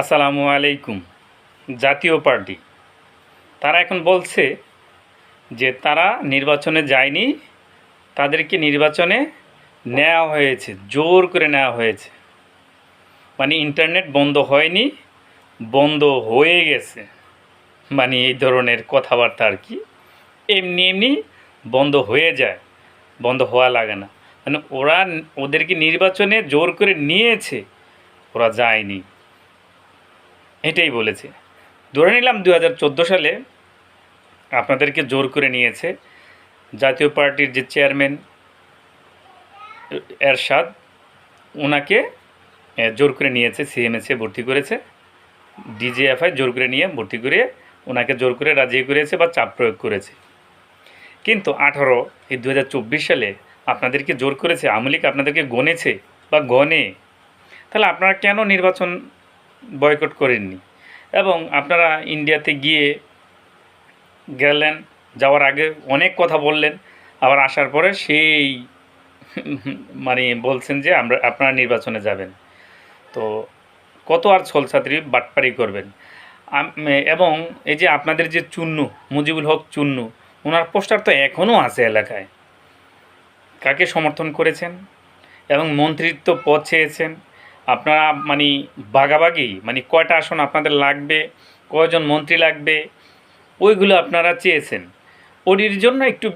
আসসালামু আলাইকুম, জাতীয় পার্টি। তারা এখন বলছে যে তারা নির্বাচনে যায়নি, তাদেরকে নির্বাচনে নেওয়া হয়েছে, জোর করে নেওয়া হয়েছে। মানে ইন্টারনেট বন্ধ হয়নি, বন্ধ হয়ে গেছে। মানে এই ধরনের কথাবার্তা আর কি, এমনি এমনি বন্ধ হয়ে যায়, বন্ধ হওয়া লাগে না। মানে ওরা ওদেরকে নির্বাচনে জোর করে নিয়েছে, ওরা যায়নি। এটাই বলেছে। ধরে নিলাম দু হাজার চোদ্দ সালে আপনাদেরকে জোর করে নিয়েছে জাতীয় পার্টির যে চেয়ারম্যান এরশাদ ওনাকে জোর করে নিয়েছে, সিএমএসে ভর্তি করেছে। ডিজিএফআই জোর করে নিয়ে ভর্তি করে ওনাকে জোর করে রাজি করেছে বা চাপ প্রয়োগ করেছে। কিন্তু আঠারো এই দু হাজার চব্বিশ সালে আপনাদেরকে জোর করেছে, আওয়ামী আপনাদেরকে গনেছে বা গনে তাহলে আপনারা কেন নির্বাচন বয়কট করেননি। এবং আপনারা ইন্ডিয়াতে গিয়ে গেলেন, যাওয়ার আগে অনেক কথা বললেন, আবার আসার পরে সেই মানে বলছেন যে আমরা, আপনারা নির্বাচনে যাবেন। তো কত আর ছলছাত্রী বাটপারি করবেন। এবং এই যে আপনাদের যে চুন্নু, মুজিবুল হক চুন্নু, ওনার পোস্টার তো এখনও আছে এলাকায়। কাকে সমর্থন করেছেন? এবং মন্ত্রিত্ব পদ চেয়েছেন? আপনারা মানে বাগাবাগি মানে কয়টা আসন আপনাদের লাগবে, কয়জন মন্ত্রী লাগবে, ওইগুলো আপনারা চেয়েছেন। ওটির জন্য একটু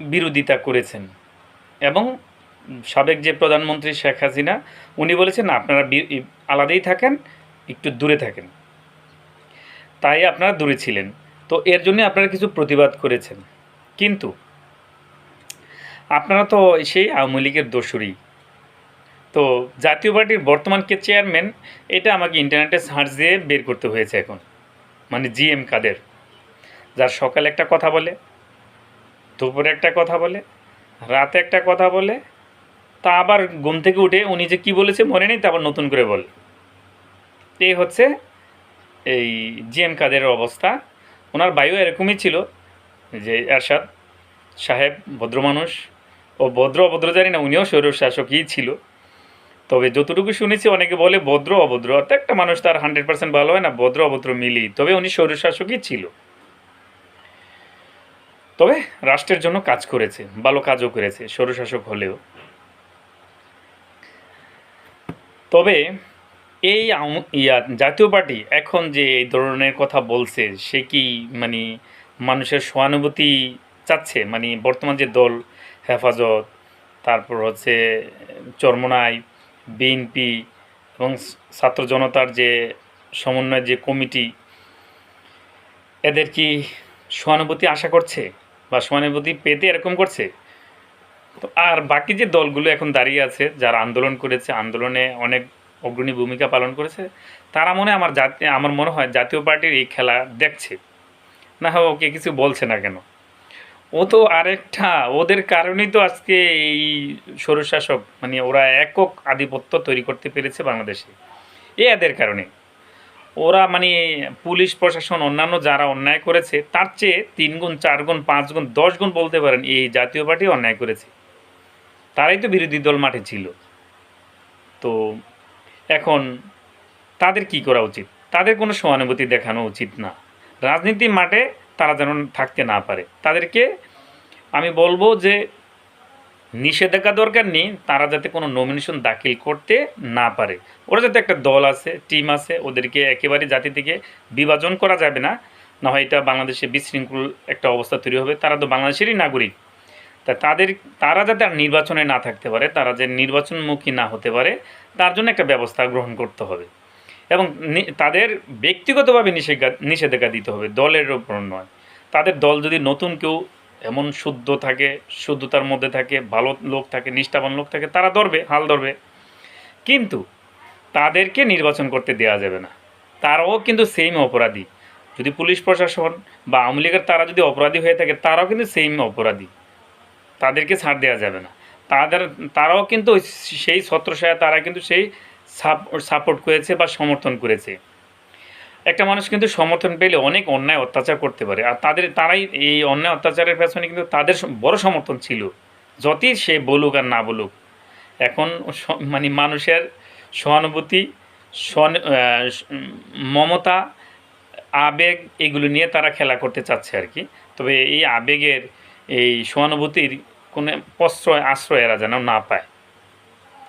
বিরোধিতা করেছেন। এবং সাবেক যে প্রধানমন্ত্রী শেখ হাসিনা, উনি বলেছেন, আপনারা আলাদাই থাকেন, একটু দূরে থাকেন। তাই আপনারা দূরে ছিলেন। তো এর জন্য আপনারা কিছু প্রতিবাদ করেছেন। কিন্তু আপনারা তো সেই আওয়ামী লীগের দোসরই তো জাতীয় পার্টির বর্তমান কে চেয়ারম্যান, এটা আমাকে ইন্টারনেটে সার্চ দিয়ে বের করতে হয়েছে এখন। মানে জিএম কাদের। যার সকালে একটা কথা বলে, দুপুরে একটা কথা বলে, রাতে একটা কথা বলে, তা আবার ঘুম থেকে উঠে উনি যে কি বলেছে মনে নেই, তা আবার নতুন করে বলে। এই হচ্ছে এই জিএম কাদের অবস্থা। ওনার বায়ু এরকমই ছিল, যে এরশাদ সাহেব ভদ্র মানুষ ও ভদ্র অভদ্র জানি না, উনিও স্বৈর শাসকই ছিল। তবে যতটুকু শুনেছি, অনেকে বলে ভদ্র অভদ্র। অর্থাৎ একটা মানুষ তার হান্ড্রেড পার্সেন্ট ভালো হয় না, ভদ্র অভদ্র মিলি তবে উনি স্বৈরশাসকই ছিল। তবে রাষ্ট্রের জন্য কাজ করেছে, ভালো কাজও করেছে স্বৈরশাসক হলেও। তবে এই ইয়া, জাতীয় পার্টি এখন যে এই ধরনের কথা বলছে, সে কি মানে মানুষের সহানুভূতি চাচ্ছে? মানে বর্তমান যে দল, হেফাজত, তারপর হচ্ছে চরমনাই বিএনপি এবং ছাত্র জনতার যে সমন্বয় যে কমিটি, এদের কি সহানুভূতি আশা করছে বা সহানুভূতি পেতে এরকম করছে? তো আর বাকি যে দলগুলো এখন দাঁড়িয়ে আছে, যারা আন্দোলন করেছে, আন্দোলনে অনেক অগ্রণী ভূমিকা পালন করেছে, তারা মনে আমার জাতি, আমার মনে হয় জাতীয় পার্টির এই খেলা দেখছে। না হয় ওকে কিছু বলছে না কেন। ও তো আরেকটা, ওদের কারণেই তো আজকে এই স্বৈরশাসক মানে ওরা একক আধিপত্য তৈরি করতে পেরেছে বাংলাদেশে। এ এদের কারণে। ওরা মানে পুলিশ, প্রশাসন, অন্যান্য যারা অন্যায় করেছে, তার চেয়ে তিন গুণ, চার গুণ, পাঁচ গুণ, দশ গুণ বলতে পারেন, এই জাতীয় পার্টি অন্যায় করেছে। তারাই তো বিরোধী দল মাঠে ছিল। তো এখন তাদের কি করা উচিত? তাদের কোনো সহানুভূতি দেখানো উচিত না। রাজনীতি মাঠে তারা যেন থাকতে না পারে। তাদেরকে আমি বলব যে নিষেধাজ্ঞা দরকার নেই, তারা যাতে কোনো নমিনেশন দাখিল করতে না পারে। ওরা যাতে একটা দল আছে টিম আছে, ওদেরকে একেবারে জাতি থেকে বিভাজন করা যাবে না না হয় এটা বাংলাদেশে বিশৃঙ্খল একটা অবস্থা তৈরি হবে। তারা তো বাংলাদেশেরই নাগরিক। তা তাদের, তারা যাতে আর নির্বাচনে না থাকতে পারে, তারা যে নির্বাচনমুখী না হতে পারে, তার জন্য একটা ব্যবস্থা গ্রহণ করতে হবে। এবং তাদের ব্যক্তিগতভাবে নিষেধা, নিষেধাজ্ঞা দিতে হবে, দলের ওপর নয়। তাদের দল যদি নতুন কেউ এমন শুদ্ধ থাকে, শুদ্ধতার মধ্যে থাকে, ভালো লোক থাকে, নিষ্ঠাবান লোক থাকে, তারা ধরবে, হাল ধরবে। কিন্তু তাদেরকে নির্বাচন করতে দেওয়া যাবে না। তারাও কিন্তু সেম অপরাধী। যদি পুলিশ প্রশাসন বা আওয়ামী লীগের তারা যদি অপরাধী হয়ে থাকে, তারাও কিন্তু সেম অপরাধী। তাদেরকে ছাড় দেওয়া যাবে না। তাদের, তারাও কিন্তু সেই ছত্রছায়া, তারা কিন্তু সেই সাপোর্ট করেছে বা সমর্থন করেছে। একটা মানুষ কিন্তু সমর্থন পেলে অনেক অন্যায় অত্যাচার করতে পারে। আর তাদের, তারাই এই অন্যায় অত্যাচারের পেছনে কিন্তু তাদের বড় সমর্থন ছিল। যতই সে বলুক আর না বলুক, এখন মানে মানুষের সহানুভূতি মমতা, আবেগ এগুলো নিয়ে তারা খেলা করতে চাচ্ছে আর কি। তবে এই আবেগের, এই সহানুভূতির কোনো প্রশ্রয় আশ্রয় এরা যেন না পায়।